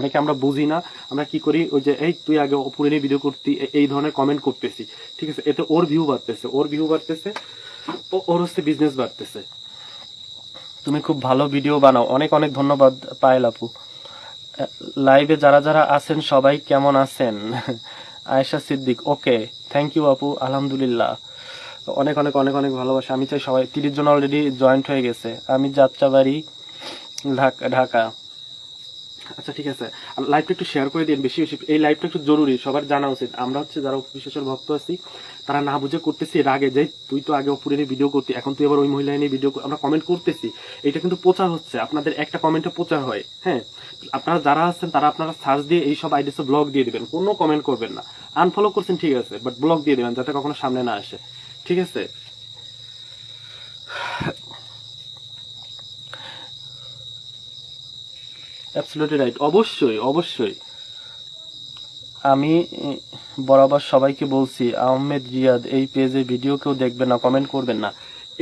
অনেকে আমরা বুঝি না, আমরা কি করি? ওই যে, এই তুই আগে অপুরে নিয়ে ভিডিও করতি এই ধরনের কমেন্ট করতেছি। ঠিক আছে? এতে ওর ভিউ বাড়তেছে। ওর ভিউ বাড়তেছে ওর হচ্ছে বিজনেস বাড়তেছে। তুমি খুব ভালো ভিডিও বানাও। অনেক অনেক ধন্যবাদ, পায়েল আপু। লাইভে যারা যারা আছেন, সবাই কেমন আছেন? Ayesha Siddique, okay. Thank you আপু, আলহামদুলিল্লাহ। অনেক অনেক অনেক অনেক ভালোবাসা। আমি চাই সবাই, তিরিশ জন অলরেডি জয়েন্ট হয়ে গেছে। আমি যাত্রাবাড়ি, ঢাকা ঢাকা। আচ্ছা ঠিক আছে। লাইভটা একটু শেয়ার করে দিন বেশি বেশি। এই লাইভটা একটু জরুরি, সবার জানা উচিত। আমরা হচ্ছে যারা বিশেষের ভক্ত আছি, তারা না বুঝে করতেছি এর আগে যে, তুই তো আগে অপুরে নিয়ে ভিডিও করতি, এখন তুই আবার ওই মহিলা নিয়ে ভিডিও আমরা কমেন্ট করতেছি। এটা কিন্তু প্রচার হচ্ছে, আপনাদের একটা কমেন্টে প্রচার হয় হ্যাঁ? আপনারা যারা আছেন, তারা আপনারা সার্চ দিয়ে এই সব আইডিসে ব্লগ দিয়ে দিবেন, কোনো কমেন্ট করবেন না। আনফলো করছেন, ঠিক আছে বাট ব্লগ দিয়ে দিবেন, যাতে কখনো সামনে না আসে। ঠিক আছে? অ্যাবসলিউটলি রাইট অবশ্যই অবশ্যই। আমি বরাবর সবাইকে বলছি, আহমেদ রিয়াদ এই পেজে ভিডিও কেউ দেখবেন না কমেন্ট করবেন না।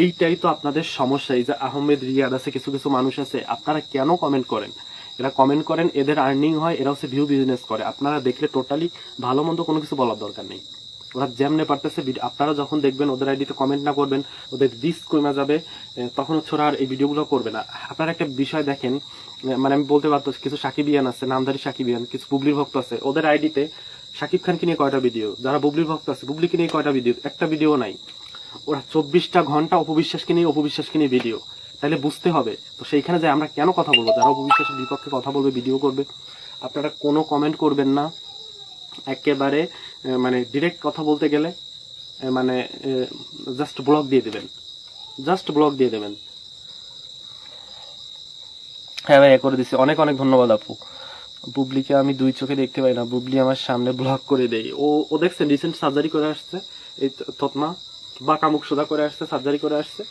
এইটাই তো আপনাদের সমস্যা, এই যে আহমেদ রিয়াদ আছে, কিছু কিছু মানুষ আছে, আপনারা কেন কমেন্ট করেন? এরা কমেন্ট করেন, এদের আর্নিং হয়, এরা হচ্ছে ভিউ বিজনেস করে। আপনারা দেখলে টোটালি ভালো মন্দ কোনো কিছু বলার দরকার নেই। ওরা যেমনে পারতেছে আপনারা যখন দেখবেন ওদের আইডিতে কমেন্ট না করবেন, ওদের দিস কমে যাবে তখন হচ্ছে ওরা আর এই ভিডিওগুলো করবে না। আপনারা একটা বিষয় দেখেন মানে আমি বলতে পারতো, কিছু সাকিবিয়ান আছে, নামধারী সাকিবিয়ান, কিছু বুবলির ভক্ত আছে, ওদের আইডিতে সাকিব খানকে নিয়ে কয়টা ভিডিও যারা বুবলির ভক্ত আছে, বুবলিকে নিয়ে কয়টা ভিডিও একটা ভিডিও নাই। ওরা চব্বিশটা ঘণ্টা অপবিশ্বাসকে নিয়ে অপবিশ্বাসকে নিয়ে ভিডিও তাহলে বুঝতে হবে। তো সেইখানে যে আমরা কেন কথা বলব? যারা অপবিশ্বাসের বিপক্ষে কথা বলবে ভিডিও করবে, আপনারা কোনো কমেন্ট করবেন না। একেবারে মানে ডিরেক্ট কথা বলতে গেলে মানে জাস্ট ব্লক দিয়ে দেবেন। জাস্ট ব্লক দিয়ে দেবেন। হ্যাঁ ভাই করে দিছি। অনেক অনেক ধন্যবাদ আপু। বুবলিকে আমি দুই চোখে দেখতে পাই না। বুবলি আমার সামনে ব্লক করে দেয়। ও ও দেখছেন রিসেন্ট সার্জারি করে আসছে। এই তৎমা বা কামুক সোজা করে আসছে সার্জারি করে আসছে।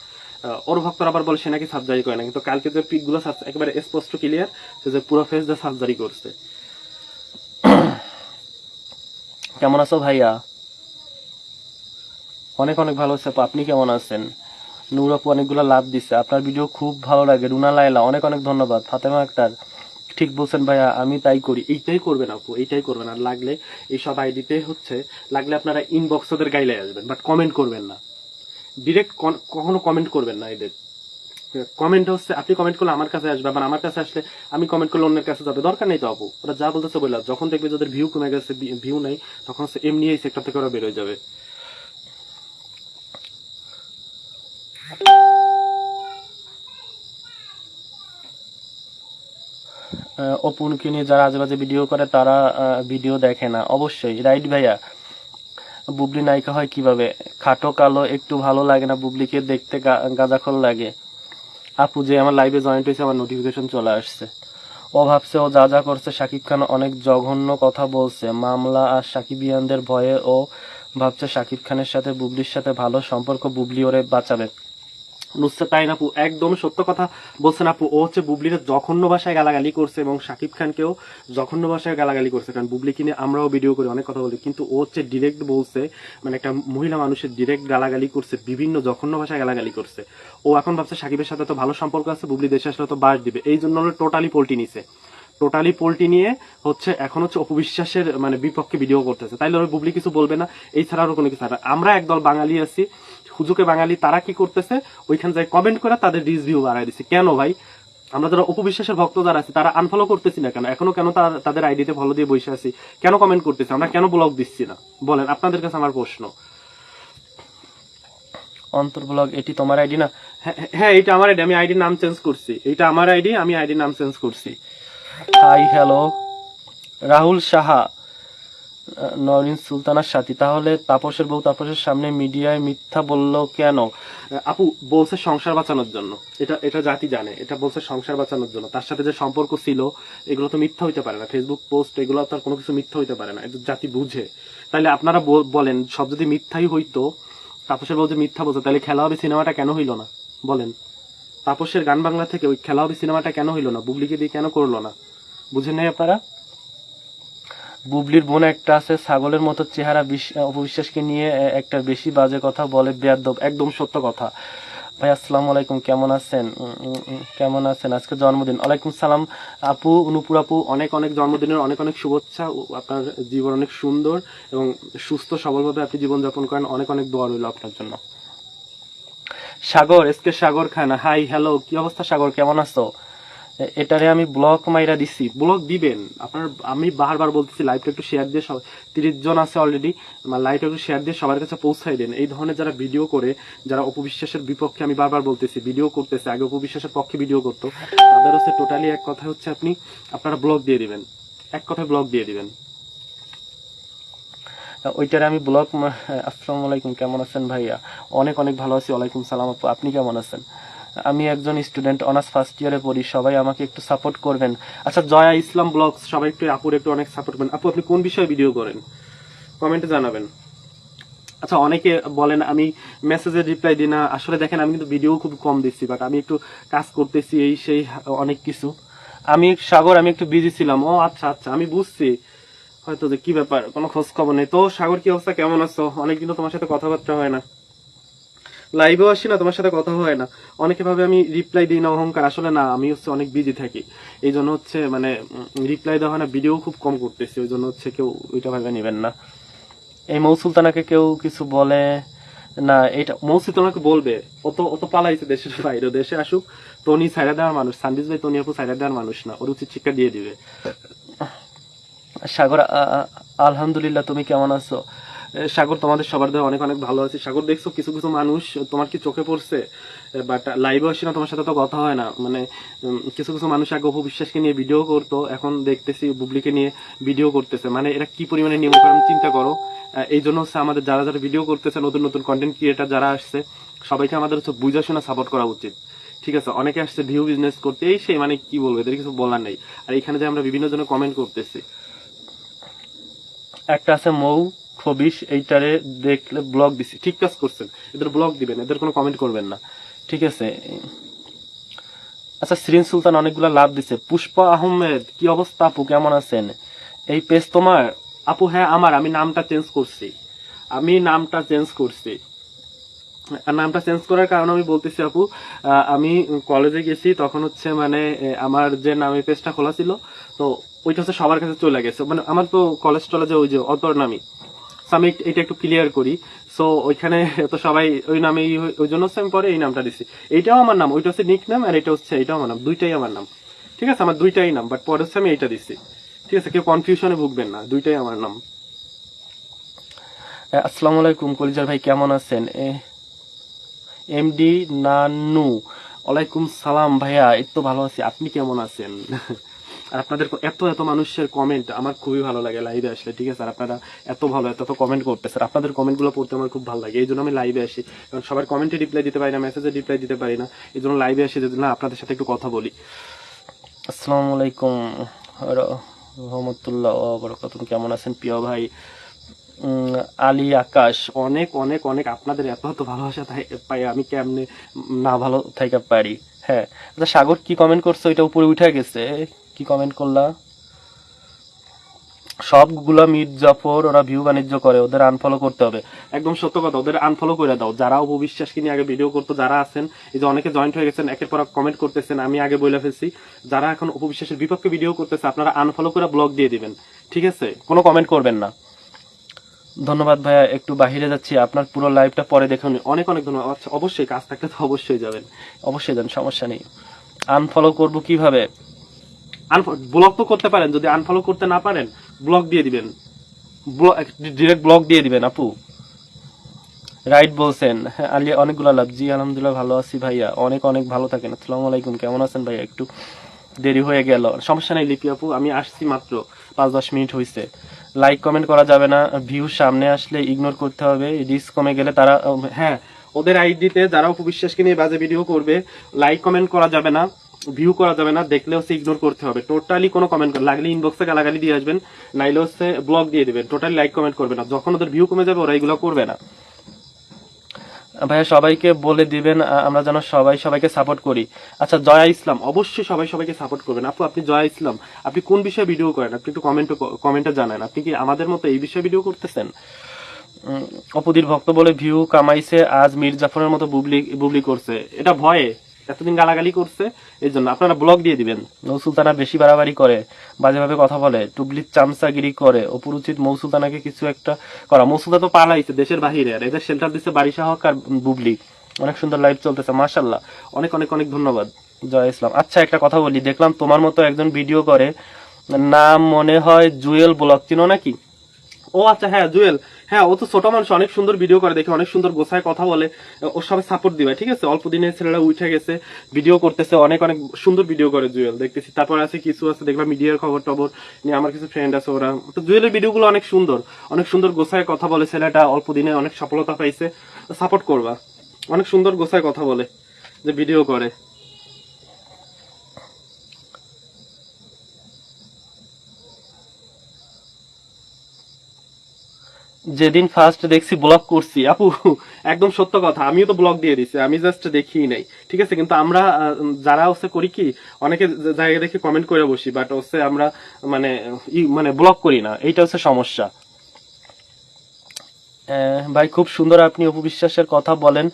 ওর ভক্তরা আবার বলে সে নাকি সার্জারি করে না। কিন্তু কালকে যে পিকগুলো একেবারে স্পষ্ট ক্লিয়ার যে পুরো ফেস দিয়ে সার্জারি করছে। কেমন আছো ভাইয়া? অনেক অনেক ভালো আছে আপু। আপনি কেমন আছেন? নূর আপু অনেকগুলো লাভ দিচ্ছে আপনার ভিডিও খুব ভালো লাগে, রুনা লাইলা অনেক অনেক ধন্যবাদ। ফাতেমা আক্তার, ঠিক বলছেন ভাইয়া, আমি তাই করি। এইটাই করবেন আপু, এইটাই করবেন। আর লাগলে এইসব আইডিতে হচ্ছে, লাগলে আপনারা ইনবক্স ওদের গাইলে আসবেন বাট কমেন্ট করবেন না। ডিরেক্ট কখনো কমেন্ট করবেন না এদের। কমেন্ট হচ্ছে, আপনি কমেন্ট করলে আমার কাছে আসবে, আবার আমার কাছে আসলে আমি কমেন্ট করলে অন্যের কাছে যাবে। দরকার নেই তো আপু, ওরা যা বলতেছে বললা যখন দেখবে যে ওদের ভিউ কমে গেছে ভিউ নাই, তখন হচ্ছে এমনি এই সেক্টর থেকে ওরা বেরোয় যাবে। অপুনকে নিয়ে যারা আজেবাজে ভিডিও করে, তারা ভিডিও দেখে না। অবশ্যই। রাইট ভাইয়া? বুবলি নায়িকা হয় কীভাবে? খাটো কালো, একটু ভালো লাগে না বুবলিকে? দেখতে গাঁজাখল লাগে। আপু, যে আমার লাইভে জয়েন্ট হয়েছে, আমার নোটিফিকেশন চলে আসছে। ও ভাবছে, ও যা যা করছে, শাকিব খান অনেক জঘন্য কথা বলছে। মামলা আর সাকিবিয়ানদের ভয়ে ও ভাবছে, শাকিব খানের সাথে, বুবলির সাথে ভালো সম্পর্ক, বুবলি ওরে বাঁচাবে। নুসরাত তাইন আপু একদম সত্য কথা বলছেন আপু। ও হচ্ছে বুবলির জঘন্য ভাষায় গালাগালি করছে এবং শাকিব খানকেও জঘন্য ভাষায় গালাগালি করছে। কারণ বুবলি কিনে আমরাও ভিডিও করি, অনেক কথা বলি। কিন্তু ও হচ্ছে ডিরেক্ট বলছে মানে একটা মহিলা মানুষের ডিরেক্ট গালাগালি করছে, বিভিন্ন জঘন্য ভাষায় গালাগালি করছে। ও এখন ভাবছে সাকিবের সাথে তো ভালো সম্পর্ক আছে, বুবলি দেশে আসলে তো বাস দিবে। এই জন্য টোটালি পোল্টি নিছে। টোটালি পোল্টি নিয়ে হচ্ছে এখন হচ্ছে অপবিশ্বাসের মানে বিপক্ষে ভিডিও করতেছে। তাইলে ওই বুবলি কিছু বলবে না, এই ছাড়া আরও কোনো কিছু আমরা একদল বাঙালি আছি হুজুকে বাঙালি তারা কি করতেছে? ওইখান যায় কমেন্ট করে তাদের রিচ ভিউ বাড়াই দিচ্ছে কেন ভাই? আমরা যারা উপবিশ্বাসের ভক্ত যারা আছি তারা আনফলো করতেছি না কেন? এখনও কেন তাদের আইডিতে ফলো দিয়ে বসে আছি? কেন কমেন্ট করতেছি? আমরা কেন ব্লগ দিচ্ছি না? বলেন আপনাদের কাছে আমার প্রশ্ন। অন্তর ব্লগ এটি তোমার আইডি না? হ্যাঁ, হ্যাঁ এটা আমার আইডি আমি আইডির নাম চেঞ্জ করছি। এটা আমার আইডি আমি আইডির নাম চেঞ্জ করছি। হাই হ্যালো রাহুল সাহা নরিন সুলতানার সাথী। তাহলে তাপসের বউ তাপসের সামনে মিডিয়ায় মিথ্যা বলল কেন? আপু, বলছে সংসার বাঁচানোর জন্য। এটা এটা জাতি জানে। এটা বলছে সংসার বাঁচানোর জন্য। তার সাথে যে সম্পর্ক ছিল, এগুলো তো মিথ্যা হইতে পারে না। ফেসবুক পোস্ট এগুলো তার কোনো কিছু মিথ্যা হইতে পারে না। এটা জাতি বুঝে। তাইলে আপনারা বল- বলেন, সব যদি মিথ্যাই হইতো, তাপসের বউ যে মিথ্যা বলছে তাহলে খেলা হবে সিনেমাটা কেন হইল না? বলেন। তাপসের গান বাংলা থেকে ওই খেলা হবে সিনেমাটা কেন হইল না? বুবলিকে দিয়ে কেন করল না? বুঝেন নাই আপনারা? বুবলির বোন একটা আছে, ছাগলের মতো চেহারা অপবিশ্বাসকে নিয়ে একটা বেশি বাজে কথা বলে, বেয়াদব, একদম সত্য কথা। ভাই, আসসালামু আলাইকুম, কেমন আছেন? কেমন আছেন? আজকে জন্মদিন। ওয়ালাইকুম সালাম, আপু নুপুর আপু, অনেক অনেক জন্মদিনের অনেক অনেক শুভেচ্ছা। আপনার জীবন অনেক সুন্দর এবং সুস্থ, সবলভাবে আপনি জীবনযাপন করেন। অনেক অনেক দোয়া রইল আপনার জন্য। Sagar SK Sagar Khan, hi, hello, কি অবস্থা সাগর? কেমন আছো? এটারে আমি ব্লক মাইরা দিছি। ব্লক দিবেন। আপনার, আমি বারবার বলতেছি লাইভটা একটু শেয়ার দিয়ে সব তিরিশ জন আছে অলরেডি আমার লাইভটা একটু শেয়ার দিয়ে সবার কাছে পৌঁছাই দেন। এই ধরনের যারা ভিডিও করে, যারা অপবিশ্বাসের বিপক্ষে আমি বারবার বলতেছি ভিডিও করতেছে, আগে অপবিশ্বাসের পক্ষে ভিডিও করতো, তাদের হচ্ছে টোটালি এক কথা হচ্ছে আপনি, আপনারা ব্লক দিয়ে দিবেন। এক কথায় ব্লক দিয়ে দিবেন। ওইটারে আমি ব্লক আসসালামু আলাইকুম, কেমন আছেন ভাইয়া? অনেক অনেক ভালো আছি, ওয়ালাইকুম সালাম আপু, আপনি কেমন আছেন? আমি একজন স্টুডেন্ট অনার্স ফার্স্ট ইয়ারে পড়ি, সবাই আমাকে একটু সাপোর্ট করবেন। আচ্ছা জয়া ইসলাম ব্লগ সবাই একটু আপুর একটু অনেক সাপোর্ট করবেন। আপু, আপনি কোন বিষয়ে ভিডিও করেন? কমেন্টে জানাবেন। আচ্ছা অনেকে বলেন, আমি মেসেজের রিপ্লাই দিই না। আসলে দেখেন, আমি কিন্তু ভিডিও খুব কম দিচ্ছি বাট আমি একটু কাজ করতেছি, এই সেই অনেক কিছু। আমি সাগর, আমি একটু বিজি ছিলাম। ও আচ্ছা আচ্ছা আমি বুঝছি। হয়তো যে কি ব্যাপার, কোনো খোঁজ খবর নেই। তো সাগর, কি অবস্থা? কেমন আছো? অনেকদিন তো তোমার সাথে কথাবার্তা হয় না। লাইভেও আসি না, তোমার সাথে কথা হয় না। অনেকে ভাবে আমি রিপ্লাই দিই না, অহংকার। আসলে না, আমি হচ্ছে অনেক বিজি থাকি। এই জন্য হচ্ছে মানে রিপ্লাই দেওয়া হয় না ভিডিও খুব কম করতেছি। ওই জন্য হচ্ছে কেউ ওইটা ভাবে নেবেন না। এই মৌসুলতানাকে কেউ কিছু বলে না, এটা মৌসুলতানাকে বলবে। অত অত পালাইছে দেশের বাইরে দেশে আসুক, টনি সাইডা দেওয়ার মানুষ। সান্দিস ভাই টনি আপু সাইডা দেওয়ার মানুষ না। ওর উচিত শিক্ষা দিয়ে দিবে। সাগর আলহামদুলিল্লাহ, তুমি কেমন আছো? সাগর, তোমাদের সবার দেওয়া অনেক অনেক ভালো আছে। সাগর, দেখছ, কিছু কিছু মানুষ, তোমার কি চোখে পড়ছে? বাট লাইভে আসি না, তোমার সাথে তো কথা হয় না। মানে কিছু কিছু মানুষ আগে অপবিশ্বাসকে নিয়ে ভিডিও করতো, এখন দেখতেছি বুবলিকে নিয়ে ভিডিও করতেছে। মানে এরা কি পরিমাণে নিয়মকানুন চিন্তা করো? এই জন্য হচ্ছে আমাদের যারা যারা ভিডিও করতেছে, নতুন নতুন কন্টেন্ট ক্রিয়েটার যারা আসছে, সবাইকে আমাদের হচ্ছে বুঝা শোনা সাপোর্ট করা উচিত। ঠিক আছে, অনেকে আসছে ভিউ বিজনেস করতে, এই সেই মানে কি বলব, এদের কিছু বলার নেই। আর এখানে যে আমরা বিভিন্ন জনে কমেন্ট করতেছি। একটা আছে মৌ খবিস এইটারে দেখলে ব্লগ দিছি। ঠিক কাজ করছেন। এদের ব্লগ দিবেন, এদের কোনো কমেন্ট করবেন না। ঠিক আছে। আচ্ছা শ্রীন সুলতান অনেকগুলো লাভ দিছে। পুষ্পা আহমেদ, কি অবস্থা আপু? কেমন আছেন? এই পেজ তোমার? আপু হ্যাঁ আমার। আমি নামটা চেঞ্জ করছি। আমি নামটা চেঞ্জ করছি। নামটা চেঞ্জ করার কারণ আমি বলতেছি আপু আমি কলেজে গেছি, তখন হচ্ছে মানে আমার যে নামে পেজটা খোলা ছিল, তো ওইটা হচ্ছে সবার কাছে চলে গেছে। মানে আমার তো কলেজ টলেজে ওই যে অতর নামই। আমি এটা একটু ক্লিয়ার করি। সো ওইখানে তো সবাই ওই নামেই, ওই জন্য আমি পরে এই নামটা দিছি। এইটাও আমার নাম, ওইটা হচ্ছে নিক নাম আর এটা হচ্ছে এইটাও আমার নাম, দুইটাই আমার নাম। ঠিক আছে? আমার দুইটাই নাম বাট পরে হচ্ছে আমি এইটা দিছি। ঠিক আছে? কেউ কনফিউশনে ভুগবেন না, দুইটাই আমার নাম। আসসালামু আলাইকুম, কলিজার ভাই, কেমন আছেন? এমডি নানু। ওয়ালাইকুম সালাম, ভাইয়া, এই তো ভালো আছি। আপনি কেমন আছেন? আর আপনাদের এত এত মানুষের কমেন্ট আমার খুবই ভালো লাগে লাইভে আসলে, ঠিক আছে? আর আপনারা এত ভালো, এত কমেন্ট স্যার আপনাদের কমেন্টগুলো পড়তে আমার খুব ভালো লাগে, এই জন্য আমি লাইভে আসি। কারণ সবার কমেন্টে রিপ্লাই দিতে পারি না মেসেজে রিপ্লাই দিতে পারি না। এই জন্য লাইভে আসি যদি না, আপনাদের সাথে একটু কথা বলি। আসসালামু আলাইকুম রহমতুল্লাহ কেমন আছেন প্রিয় ভাই? আলী আকাশ, অনেক অনেক অনেক আপনাদের এত এত ভালোবাসা পাই আমি কেমনে না ভালো থাইকা পারি? হ্যাঁ আচ্ছা সাগর কি কমেন্ট করছে? এটা উপরে উঠে গেছে। কি কমেন্ট করলা? সবগুলা মিট জাফর ওরা ভিউ বাণিজ্য করে ওদের আনফলো করতে হবে। একদম সত্য কথা ওদের আনফলো করে দাও। যারা উপবিশ্বাসকে নিয়ে আগে ভিডিও করতো যারা আছেন এই যে অনেকে জয়েন্ট হয়ে গেছেন একের পর কমেন্ট করতেছেন আমি আগে বলে ফেলছি। যারা এখন উপবিশ্বাসের বিপক্ষে ভিডিও করতেছে আপনারা আনফলো করে ব্লগ দিয়ে দিবেন। ঠিক আছে? কোনো কমেন্ট করবেন না। ধন্যবাদ ভাইয়া একটু বাহিরে যাচ্ছি। আপনার পুরো লাইভটা পরে দেখুন অনেক অনেক ধন্যবাদ। আচ্ছা, অবশ্যই কাজ থাকলে তো অবশ্যই যাবেন। অবশ্যই যান সমস্যা নেই। আনফলো করব কীভাবে? ব্লক তো করতে পারেন যদি আনফলো করতে না পারেন ব্লক দিয়ে দিবেন। ডিরেক্ট ব্লক দিয়ে দিবেন আপু। রাইট বলছেন হ্যাঁ, আলী অনেকগুলো লাভ। জি আলহামদুলিল্লাহ ভালো আছি ভাইয়া। অনেক অনেক ভালো থাকেন। আসসালামু আলাইকুম কেমন আছেন ভাইয়া? একটু দেরি হয়ে গেল। সমস্যা নেই লিপি আপু আমি আসছি মাত্র পাঁচ দশ মিনিট হয়েছে লাইক কমেন্ট করা যাবে না। ভিউ সামনে আসলে ইগনোর করতে হবে। রিস্ক কমে গেলে তারা হ্যাঁ ওদের আইডিতে যারা উপবিশ্বাসকে নিয়ে বাজে ভিডিও করবে লাইক কমেন্ট করা যাবে না। ভিউ করা যাবে না দেখলে হচ্ছে ইগনোর করতে হবে। টোটালি কোনো কমেন্ট লাগলে ইনবক্সে গালাগালি দিয়ে আসবেন নাইলে হচ্ছে ব্লগ দিয়ে দিবেন। টোটালি লাইক কমেন্ট করবে না। যখন ওদের ভিউ কমে যাবে ওরা এগুলো করবে না। ভাইয়া সবাইকে বলে দিবেন আমরা যেন সবাই সবাইকে সাপোর্ট করি। আচ্ছা জয়া ইসলাম অবশ্যই সবাই সবাইকে সাপোর্ট করবেন। আপু আপনি জয়া ইসলাম আপনি কোন বিষয়ে ভিডিও করেন? আপনি একটু কমেন্ট কমেন্টে জানান। আপনি কি আমাদের মতো এই বিষয়ে ভিডিও করতেছেন? উম, অপুদির ভক্ত বলে ভিউ কামাইছে আজ মীর জাফরের মতো বুবলি বুবলি করছে। এটা ভয়ে? এতদিন গালাগালি করছে এই জন্য আপনারা ব্লগ দিয়ে দিবেন। মৌ সুলতানা বেশি বাড়াবাড়ি করে বাজেভাবে কথা বলে, টুবলির চামচাগিরি করে অপুর উচিত মৌ সুলতানাকে কিছু একটা করা। মৌ সুলতানা তো পালাইছে দেশের বাহিরে, আর এদের শেল্টার দিচ্ছে বারিশা হক আর বুবলি। অনেক সুন্দর লাইভ চলতেছে, মাশাল্লাহ। অনেক অনেক অনেক ধন্যবাদ। জয় ইসলাম। আচ্ছা একটা কথা বলি, দেখলাম তোমার মতো একজন ভিডিও করে, নাম মনে হয় জুয়েল ব্লগ চিনো নাকি? ও আচ্ছা হ্যাঁ জুয়েল। হ্যাঁ ও তো ছোট মানুষ, অনেক সুন্দর ভিডিও করে, দেখে অনেক সুন্দর গোছায় কথা বলে ওর সবাই সাপোর্ট দিবে, ঠিক আছে? অল্প দিনে ছেলেরা উঠে গেছে ভিডিও করতেছে, অনেক অনেক সুন্দর ভিডিও করে জুয়েল, দেখতেছি। তারপর আছে কিছু আছে দেখলাম মিডিয়ার খবর টবর, নিয়ে আমার কিছু ফ্রেন্ড আছে ওরা। তো জুয়েলের ভিডিওগুলো অনেক সুন্দর অনেক সুন্দর গোছায় কথা বলে ছেলেটা, অল্প দিনে অনেক সফলতা পাইছে সাপোর্ট করবা। অনেক সুন্দর গোছায় কথা বলে, যে ভিডিও করে। যেদিন ফার্স্ট দেখছি ব্লগ করছি, আপু, একদম সত্য কথা, আমিও তো ব্লগ দিয়ে দিছি, আমি জাস্ট দেখি নাই, ঠিক আছে? কিন্তু আমরা যারা হচ্ছে করি কি, অনেকে যে- জায়গা দেখে কমেন্ট করে বসি বাট হচ্ছে আমরা মানে মানে ব্লগ করি না, এইটা হচ্ছে সমস্যা। ভাই, খুব সুন্দর আপনি অপু বিশ্বাসের কথা বলেন।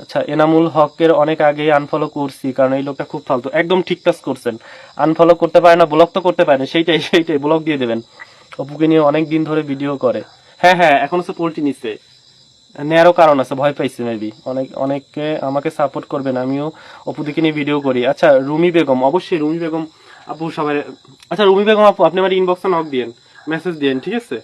আচ্ছা এনামুল হকের অনেক আগে আনফলো করছি, কারণ এই লোকটা খুব ফালতু, একদম ঠিক কাজ করছেন। আনফলো করতে পারে না ব্লক তো করতে পারে না, সেইটাই সেইটাই ব্লক দিয়ে দেবেন। অপুকে নিয়ে অনেক দিন ধরে ভিডিও করে। হ্যাঁ হ্যাঁ এখন হচ্ছে পোলট্রি নিচ্ছে নেয়ারও কারণ আছে, ভয় পাইছে মেবি অনেক অনেকে আমাকে সাপোর্ট করবেন আমিও অপুদিকে নিয়ে ভিডিও করি। আচ্ছা রুমি বেগম, অবশ্যই রুমি বেগম আপু সবাই আচ্ছা রুমি বেগম আপু, আপনি আমার ইনবক্সে নক দিয়েন মেসেজ দিয়েন, ঠিক আছে?